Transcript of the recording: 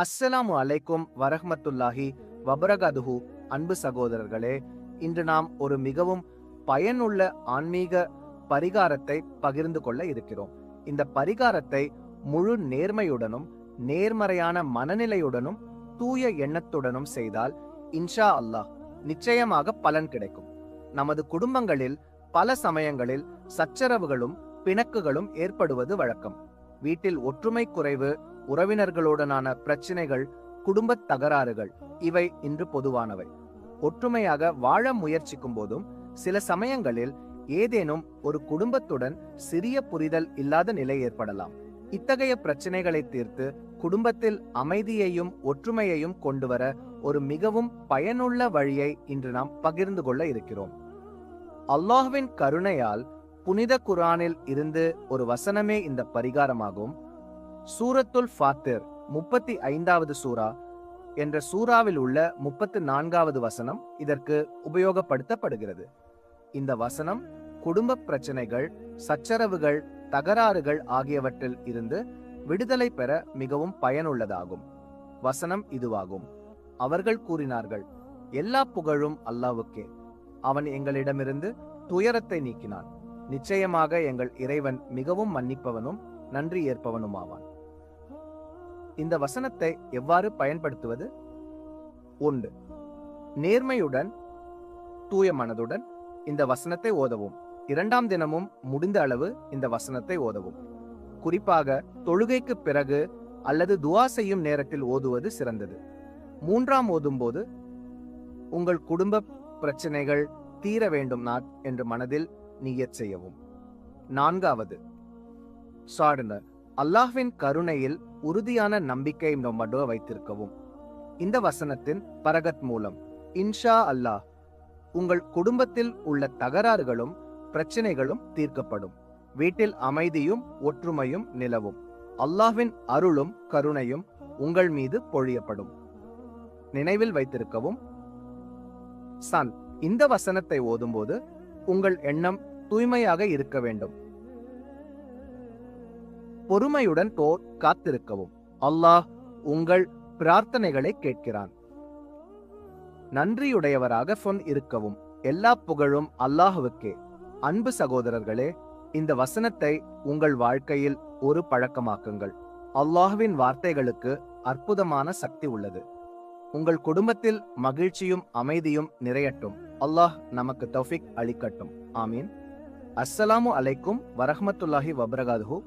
அஸ்ஸலாமு அலைக்கும் வரஹமத்துல்லாஹி வபரகதுஹு. அன்பு சகோதரர்களே இன்று நாம் ஒரு மிகவும் பயனுள்ள ஆன்மீக பரிகாரத்தை பகிர்ந்து கொள்ள இருக்கிறோம். இந்த பரிகாரத்தை முழு நேர்மையுடனும் நேர்மறையான மனநிலையுடனும் தூய எண்ணத்துடனும் செய்தால் இன்ஷா அல்லாஹ் நிச்சயமாக பலன் கிடைக்கும். நமது குடும்பங்களில் பல சமயங்களில் சச்சரவுகளும் பிணக்குகளும் ஏற்படுவது வழக்கம். வீட்டில் ஒற்றுமை குறைவு உறவினர்களுடனான பிரச்சனைகள் குடும்பத் தகராறுகள் இவை இன்று பொதுவானவை. ஒற்றுமையாக வாழ முயற்சிக்கும் போதும் சில சமயங்களில் ஏதேனும் ஒரு குடும்பத்துடன் சிறிய புரிதல் இல்லாத நிலை ஏற்படலாம். இத்தகைய பிரச்சனைகளை தீர்த்து குடும்பத்தில் அமைதியையும் ஒற்றுமையையும் கொண்டுவர ஒரு மிகவும் பயனுள்ள வழியை இன்று நாம் பகிர்ந்து கொள்ள இருக்கிறோம். அல்லாஹ்வின் கருணையால் புனித குரானில் இருந்து ஒரு வசனமே இந்த பரிகாரமாகும். சூரத்துல் ஃபாத்திர் முப்பத்தி ஐந்தாவது சூரா என்ற சூறாவில் உள்ள முப்பத்து நான்காவது வசனம் இதற்கு உபயோகப்படுத்தப்படுகிறது. இந்த வசனம் குடும்ப பிரச்சனைகள் சச்சரவுகள் தகராறுகள் ஆகியவற்றில் இருந்து விடுதலை பெற மிகவும் பயனுள்ளதாகும். வசனம் இதுவாகும். அவர்கள் கூறினார்கள் எல்லா புகழும் அல்லாவுக்கே. அவன் எங்களிடமிருந்து துயரத்தை நீக்கினான். நிச்சயமாக எங்கள் இறைவன் மிகவும் மன்னிப்பவனும் நன்றி ஏற்பவனுமாவான் இந்த வசனத்தை எவ்வாறு பயன்படுத்துவது? ஒன்று. நேர்மையுடன் தூய மனதுடன் இந்த வசனத்தை ஓதவும். இரண்டாம் தினமும் முடிந்த அளவு இந்த வசனத்தை ஓதவும். குறிப்பாக தொழுகைக்கு பிறகு அல்லது துவா செய்யும் நேரத்தில் ஓதுவது சிறந்தது. மூன்றாம் ஓதும்போது உங்கள் குடும்ப பிரச்சனைகள் தீர வேண்டும் நாட் என்று மனதில் நீயச் செய்யவும். நான்காவது சாடுனர் அல்லாஹ்வின் கருணையில் உறுதியான நம்பிக்கை நம்மடோ வைத்திருக்கவும். இந்த வசனத்தின் பரகத் மூலம் இன்ஷா அல்லாஹ் உங்கள் குடும்பத்தில் உள்ள தகராறுகளும் பிரச்சனைகளும் தீர்க்கப்படும். வீட்டில் அமைதியும் ஒற்றுமையும் நிலவும். அல்லாஹ்வின் அருளும் கருணையும் உங்கள் மீது பொழியப்படும். நினைவில் வைத்திருக்கவும். சன் இந்த வசனத்தை ஓதும்போது உங்கள் எண்ணம் தூய்மையாக இருக்க வேண்டும். பொறுமையுடன் போர் காத்திருக்கவும். அல்லாஹ் உங்கள் பிரார்த்தனைகளை கேட்கிறான். நன்றியுடையவராக சொன் இருக்கவும். எல்லா புகழும் அல்லாஹுவுக்கே. அன்பு சகோதரர்களே இந்த வசனத்தை உங்கள் வாழ்க்கையில் ஒரு பழக்கமாக்குங்கள். அல்லாஹ்வின் வார்த்தைகளுக்கு அற்புதமான சக்தி உள்ளது. உங்கள் குடும்பத்தில் மகிழ்ச்சியும் அமைதியும் நிறையட்டும். அல்லாஹ் நமக்கு தௌஃபிக் அளிக்கட்டும். ஆமீன். அஸ்ஸலாமு அலைக்கும் வரஹமத்துல்லாஹி வபரகாதுஹூ.